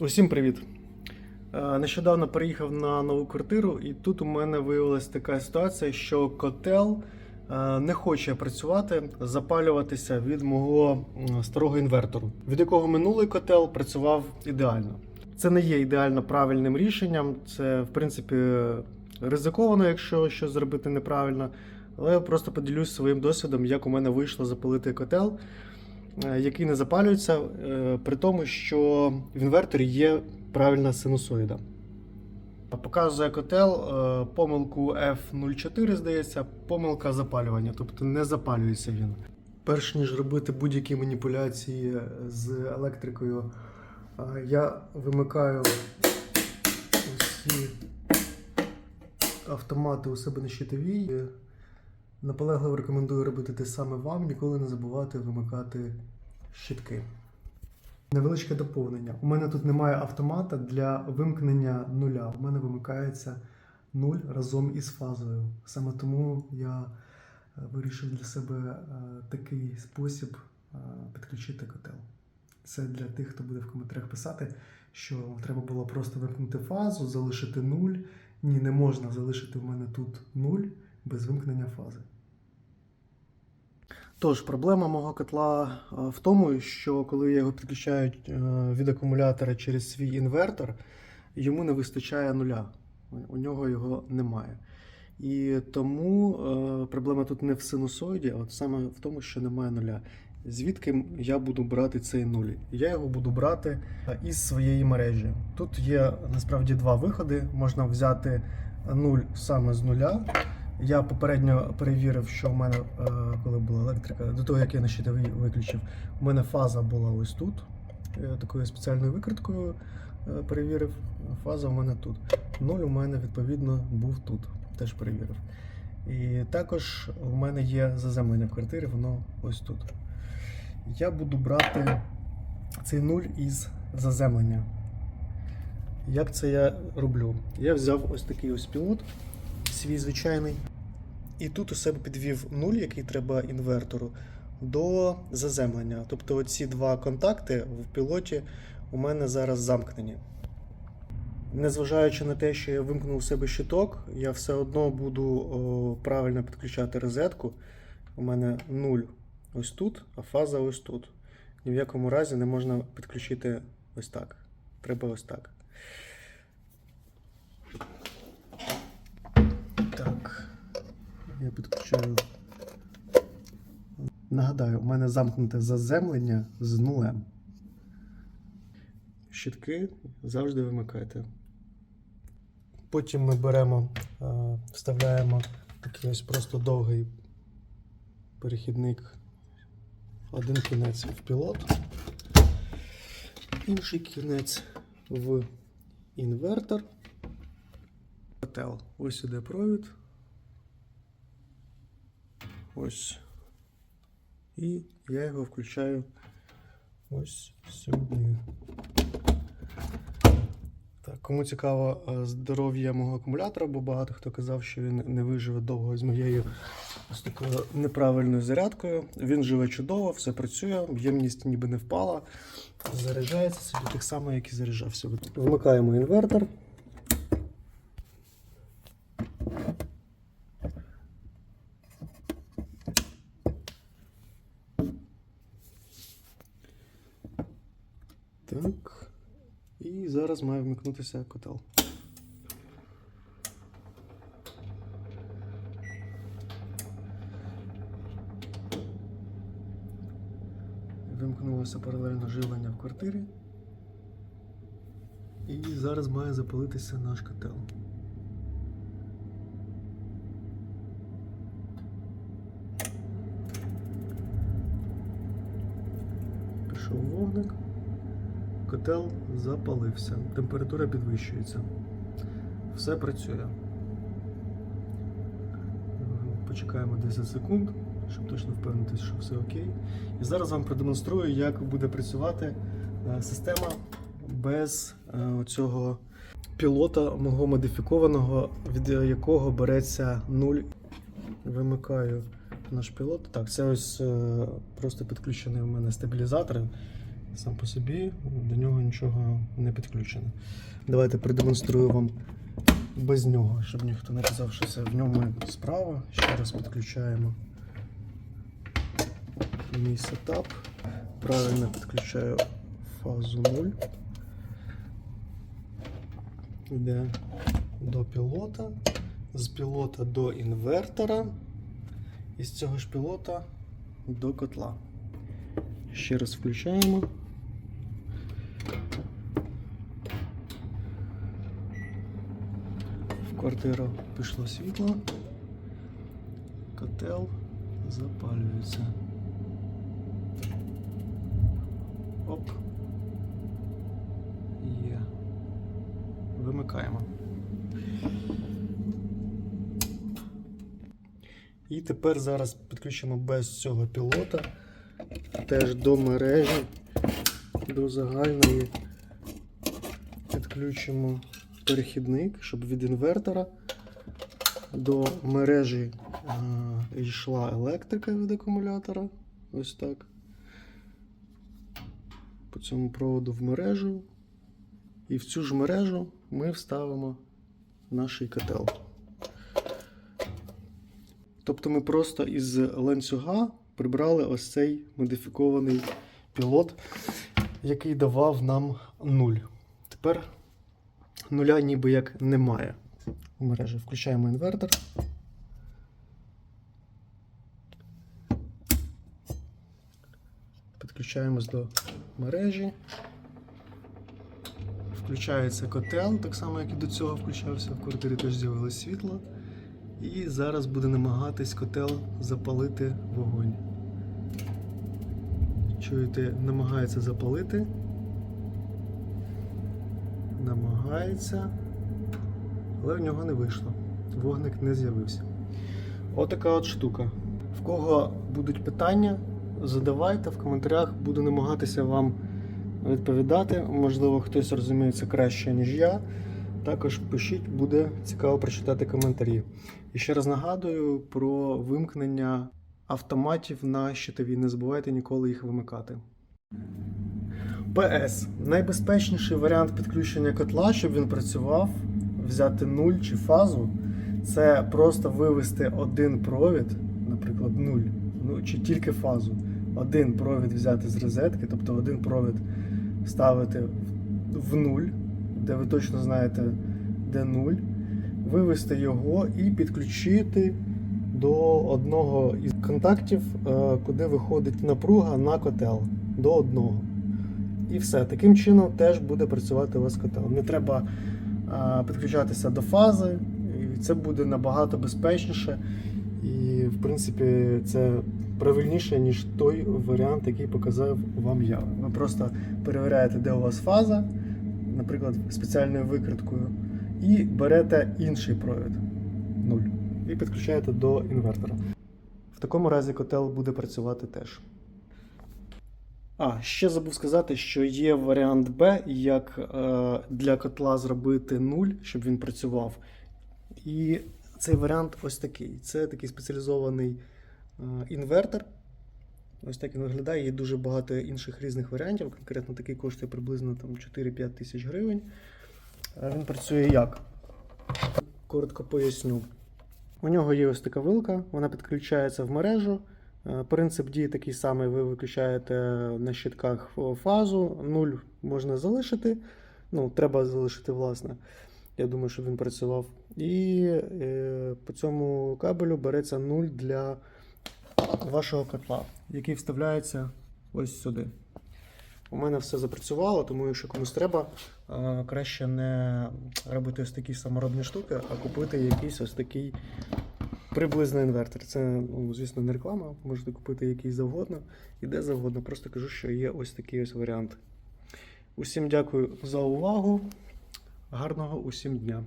Усім привіт! Е, Нещодавно переїхав на нову квартиру, і тут у мене виявилася така ситуація, що котел е, не хоче працювати, запалюватися від мого старого інвертору, від якого минулий котел працював ідеально. Це не є ідеально правильним рішенням. Це, в принципі, ризиковано, якщо щось зробити неправильно. Але я просто поділюсь своїм досвідом, як у мене вийшло запалити котел який не запалюється, е, при тому, що в інверторі є правильна синусоїда. Показує котел е, помилку F04, здається, помилка запалювання, тобто не запалюється він. Перш ніж робити будь-які маніпуляції з електрикою, е, я вимикаю усі автомати у себе на щитовій. Наполегливо рекомендую робити те саме вам, ніколи не забувати вимикати щитки. Невеличке доповнення. У мене тут немає автомата для вимкнення нуля. У мене вимикається нуль разом із фазою. Саме тому я е, вирішив для себе е, такий спосіб е, підключити котел. Це для тих, хто буде в коментарях писати, що треба було просто вимкнути фазу, залишити нуль. Ні, не можна залишити в мене тут нуль без вимкнення фази. Тож, проблема мого котла е, в тому, що коли я його підключаю е, від акумулятора через свій інвертор, йому не вистачає нуля. У нього його немає. І тому е, проблема тут не в синусоїді, а от саме в тому, що немає нуля. Звідки я буду брати цей нуль? Я його буду брати із своєї мережі. Тут є насправді два виходи. Можна взяти нуль саме з нуля. Я попередньо перевірив, що в мене, е, коли була електрика, до того як я на щитовий виключив, у мене фаза була ось тут. Я такою спеціальною викриткою е, перевірив. Фаза у мене тут. Нуль у мене відповідно був тут. Теж перевірив. І також у мене є заземлення в квартирі, воно ось тут. Я буду брати цей нуль із заземлення. Як це я роблю? Я взяв ось такий ось пілот, свій звичайний. І тут у себе підвів нуль, який треба інвертору, до заземлення. Тобто оці два контакти в пілоті у мене зараз замкнені. Незважаючи на те, що я вимкнув у себе щиток, я все одно буду о, правильно підключати розетку. У мене нуль ось тут, а фаза ось тут. Ні в якому разі не можна підключити ось так. Треба ось. Так. Я підключаю. Нагадаю, у мене замкнуте заземлення з нулем. Щитки завжди вимикайте. Потім ми беремо, е, вставляємо такий ось просто довгий перехідник. Один кінець в пілот, інший кінець в інвертор. Котел. Ось іде провід. Ось. І я його включаю ось сюди. Так, кому цікаво е, здоров'я мого акумулятора, бо багато хто казав, що він не виживе довго з моєю ось такою неправильною зарядкою. Він живе чудово, все працює, ємність ніби не впала. Заряджається собі так само, як і заряджався. Вмикаємо інвертор. Так. І зараз має вмикнутися котел. Вимкнулося паралельно живлення в квартирі. І зараз має запалитися наш котел. Пішов вогник. Котел запалився, температура підвищується. Все працює. Почекаємо 10 секунд, щоб точно впевнитися, що все окей. І зараз вам продемонструю, як буде працювати е, система без е, цього пілота мого модифікованого, від якого береться 0. Вимикаю наш пілот. Так, це ось е, просто підключений у мене стабілізатор. Сам по собі, до нього нічого не підключено. Давайте продемонструю вам без нього, щоб ніхто не казав, що це в ньому справа. Ще раз підключаємо мій сетап. Правильно підключаю фазу 0. Йде до пілота, з пілота до інвертора, і з цього ж пілота до котла. Ще раз включаємо. В квартиру пішло світло. Котел запалюється. Оп. Є. Вимикаємо. І тепер зараз підключимо без цього пілота теж до мережі, до загальної підключимо перехідник, щоб від інвертора до мережі е, йшла електрика від акумулятора. Ось так. По цьому проводу в мережу. І в цю ж мережу ми вставимо наш котел. Тобто ми просто із ланцюга прибрали ось цей модифікований пілот, який давав нам 0. Тепер нуля ніби як немає у мережі. Включаємо інвертор. Підключаємось до мережі. Включається котел, так само, як і до цього включався. В квартирі теж з'явилось світло. І зараз буде намагатись котел запалити вогонь. Чуєте, намагається запалити. Намагається, але в нього не вийшло. Вогник не з'явився. Отака от штука. В кого будуть питання, задавайте в коментарях, буду намагатися вам відповідати. Можливо, хтось розуміється краще, ніж я. Також пишіть, буде цікаво прочитати коментарі. І ще раз нагадую про вимкнення автоматів на щитові. Не забувайте ніколи їх вимикати. ПС. Найбезпечніший варіант підключення котла, щоб він працював, взяти нуль чи фазу, це просто вивести один провід, наприклад, нуль, ну чи тільки фазу. Один провід взяти з розетки, тобто один провід ставити в нуль, де ви точно знаєте, де нуль, вивести його і підключити до одного із контактів, е, куди виходить напруга на котел. До одного. І все. Таким чином теж буде працювати у вас котел. Не треба а, підключатися до фази, і це буде набагато безпечніше. І, в принципі, це правильніше, ніж той варіант, який показав вам я. Ви просто перевіряєте, де у вас фаза, наприклад, спеціальною викриткою, і берете інший провід 0 і підключаєте до інвертора. В такому разі котел буде працювати теж. А, ще забув сказати, що є варіант Б, як е, для котла зробити 0, щоб він працював. І цей варіант ось такий. Це такий спеціалізований е, інвертор. Ось так він виглядає. Є дуже багато інших різних варіантів. Конкретно такий коштує приблизно там, 4-5 тисяч гривень. А Він працює як? Коротко поясню. У нього є ось така вилка, вона підключається в мережу. Е, Принцип дії такий самий: ви виключаєте на щитках фазу, 0 можна залишити. Ну, треба залишити, власне. Я думаю, що він працював. І е, по цьому кабелю береться 0 для вашого котла, який вставляється ось сюди. У мене все запрацювало, тому якщо комусь треба, е, краще не робити ось такі саморобні штуки, а купити якийсь ось такий приблизний інвертор. Це, ну, звісно, не реклама. Можете купити який завгодно і де завгодно. Просто кажу, що є ось такий ось варіант. Усім дякую за увагу. Гарного усім дня!